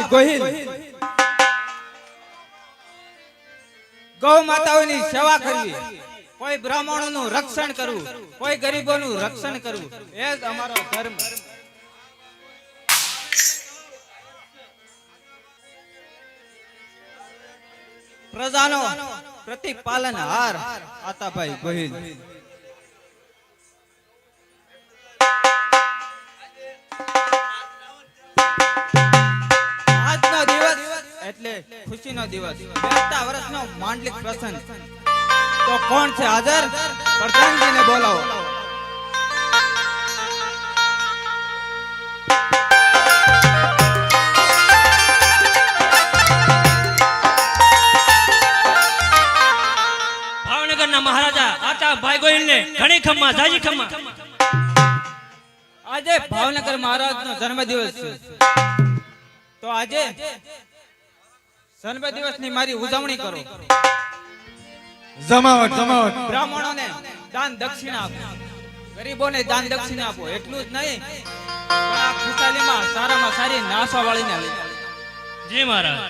નો ગોહિલ ગૌ માતાઓની સેવા કરવી. કોઈ બ્રાહ્મણોનું રક્ષણ કરવું. કોઈ ગરીબોનું રક્ષણ કરવું. એ જ અમારો ધર્મ. પ્રજાનો પ્રતિપાલન હાર આતાભાઈ ગોહિલ. એટલે ખુશીનો દિવસ. બેસતા વર્ષનો માંડલિક પ્રસંગ. તો કોણ છે હાજર? પ્રધાનજીને બોલાવો. મહારાજા ભાઈ ગોહિલને ઘણી ખમ્મા જાજી ખમ્મા. આજે ભાવનગર મહારાજનો જન્મદિવસ છે. તો આજે જન્મદિવસની મારી ઉજવણી કરો. જમાવટ જમાવટ. બ્રાહ્મણોને દાન દક્ષિણા આપો. ગરીબોને દાન દક્ષિણા આપો. એટલું જ નહીં પણ આ ખુશાલીમાં સારામાં સારી નાસવા વાળીને લઈ જી મહારાજ.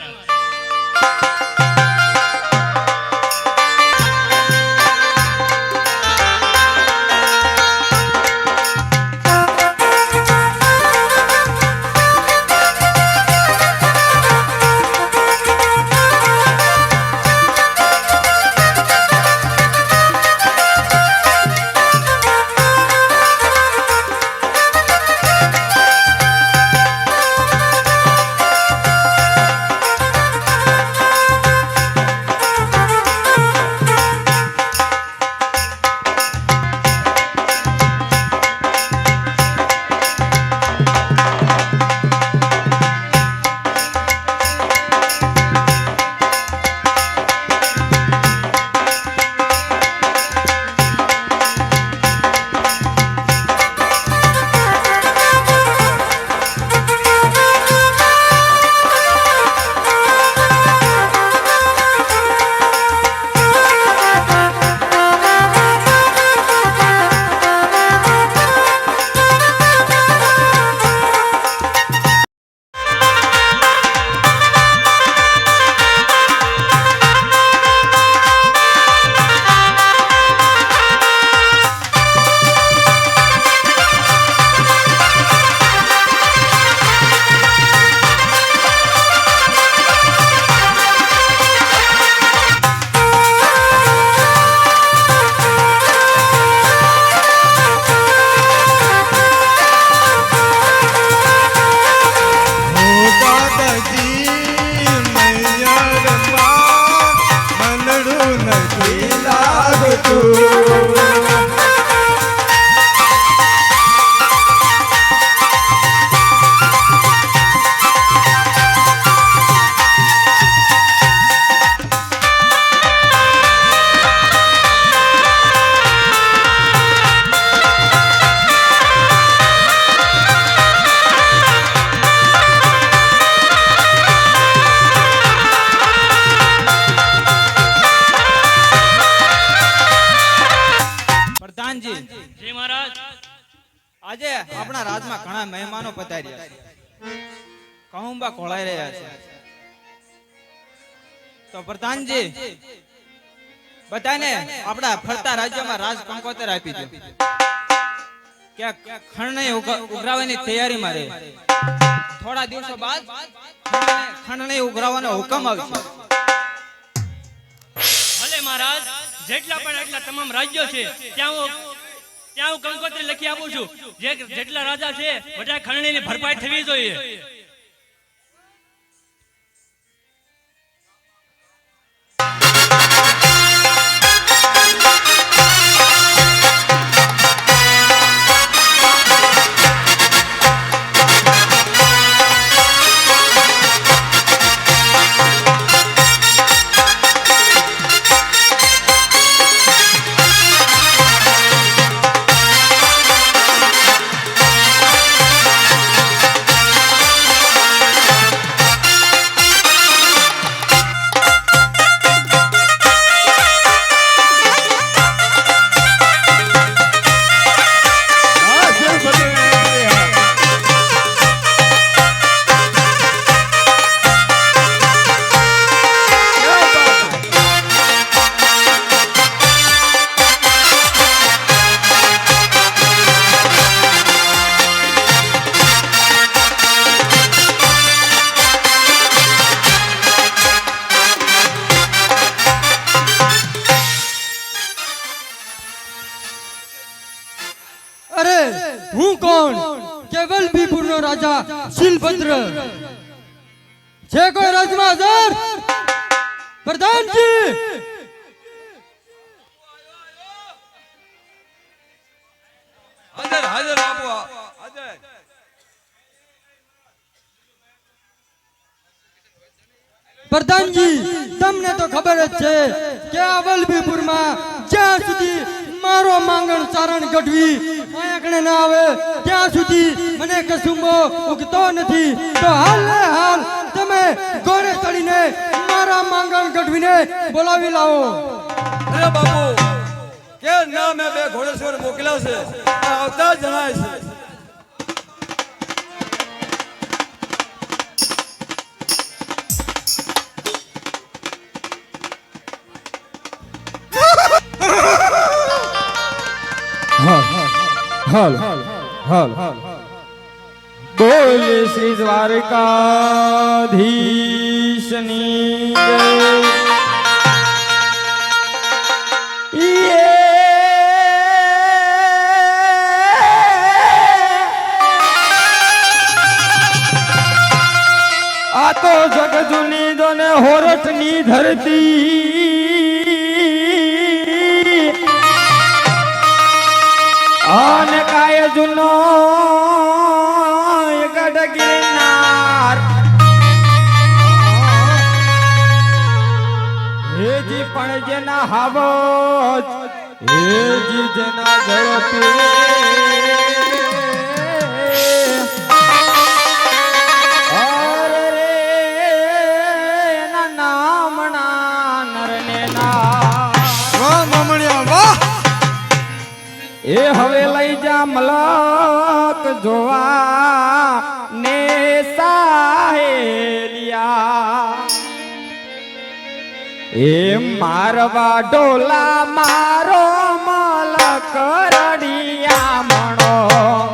પ્રધાનજી બધાને આપણા ફરતા રાજ્યમાં રાજ કંકોતર આપી દો. ક્યાંક ખંડને ઉગ- ઉઘરાવવાની તૈયારીમાં રહે. થોડા દિવસો બાદ ખંડને ઉઘરાવવાનો હુકમ આવશે. ભલે મહારાજ, જેટલા પણ એટલા તમામ રાજ્યો છે, ત્યાં હું ત્યાં હું કંકોત્રી લખી આપું છું. જે જેટલા રાજા છે બધા ખંડણીની ભરપાઈ થવી જોઈએ. કેવલ નો રાજા શિલભદ્ર. છે કોઈ રાજમાં હાજર પ્રધાનજી હાજર હાજર બાપુ હાજર પ્રધાનજી તમને તો ખબર જ છે કે આ વલભીપુરમાં જ્યાં સુધી મારો માંગણ ચારણ ગઢવી આંકણે ના આવે. ત્યાં સુધી મને કસુંબો ઉગતો નથી. તો હાલ હાલ તમે ગોરે ચડીને મારા માંગણ ગઢવીને બોલાવી લાવો. અરે બાપુ કે ના મેં બે ઘોડેશ્વર મોકલ્યા છે? આવતા જણાય છે. હાલ હાલ. બોલ શ્રી દ્વારકાધીશની આ તો જગજુની દોને હોરટની ધરતી. જૂનો ગઢ ગિરનાર. હેજી પણ જેના હાવો હેજી જેના ઝડપી. એ હવે લઈ મલક જોવા ને સાહેલિયા એ મારવા ડોલા મારો મલક રડિયા મણો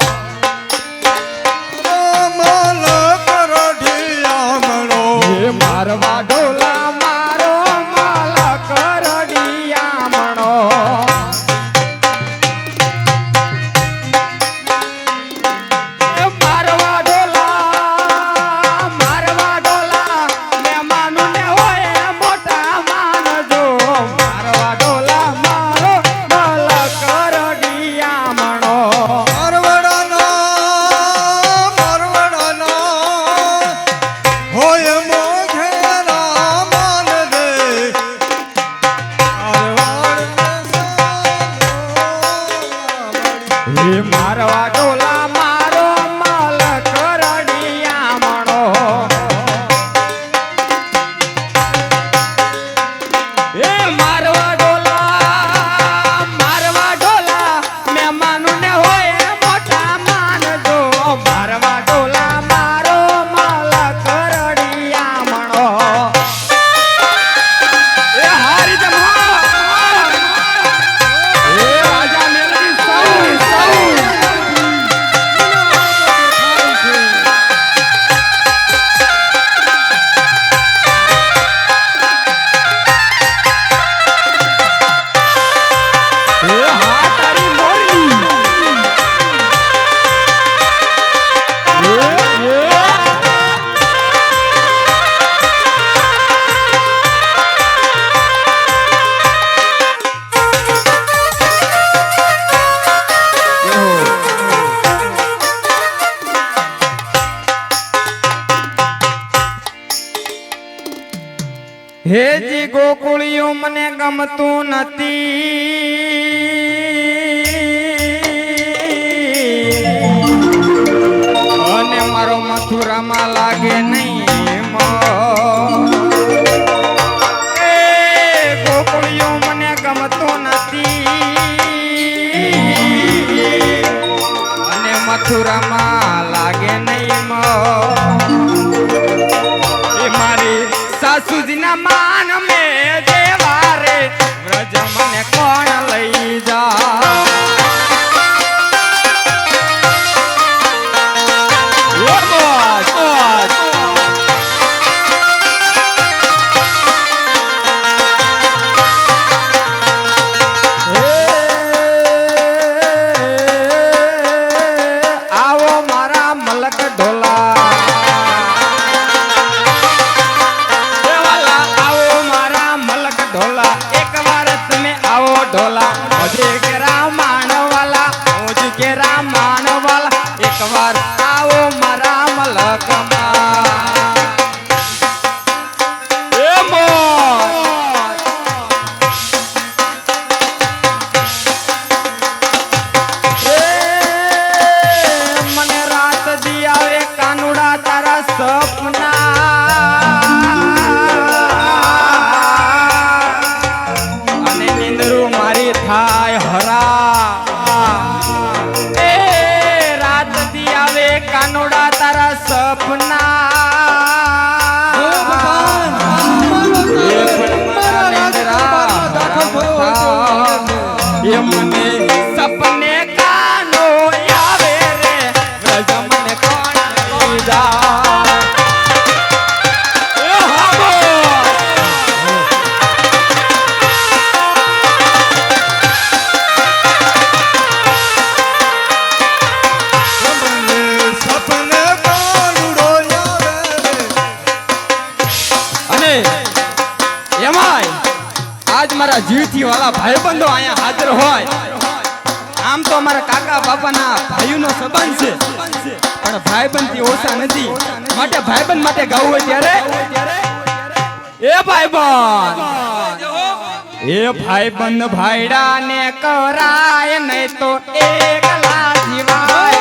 હેજી ગોકુળિયું મને ગમતું નથી. અને મારો મથુરામાં લાગે નહીં ગોકુળિયું મને ગમતું નથી. અને મથુરામાં જીવથી ભાઈબંધો અહીંયા હાજર હોય. આમ તો અમારા કાકા બાપાના ભાઈઓનો સંબંધ છે. પણ ભાઈબંધથી ઓછા નથી. માટે ભાઈબંધ માટે ગાવું હોય ત્યારે? એ ભાઈબંધ. એ ભાઈબંધ ભાઈડા ને કરાય નહીં તો એકલા જીવાય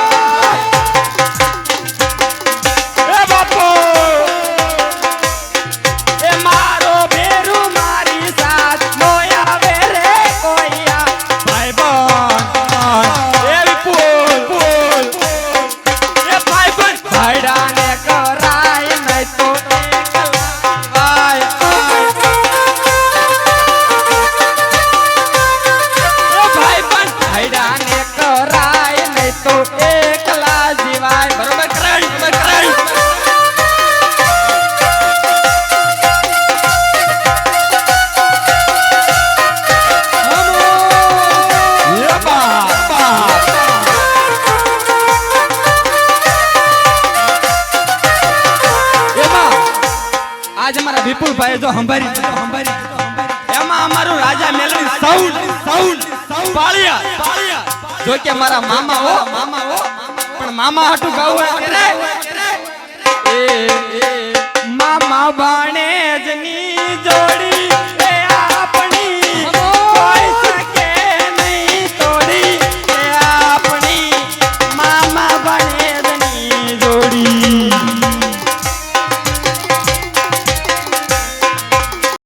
સાઉન્ડ પાળિયા જો કે મારા મામા હો. મામા હો. પણ મામા હાટું ગાવું એ મામા બાણે જની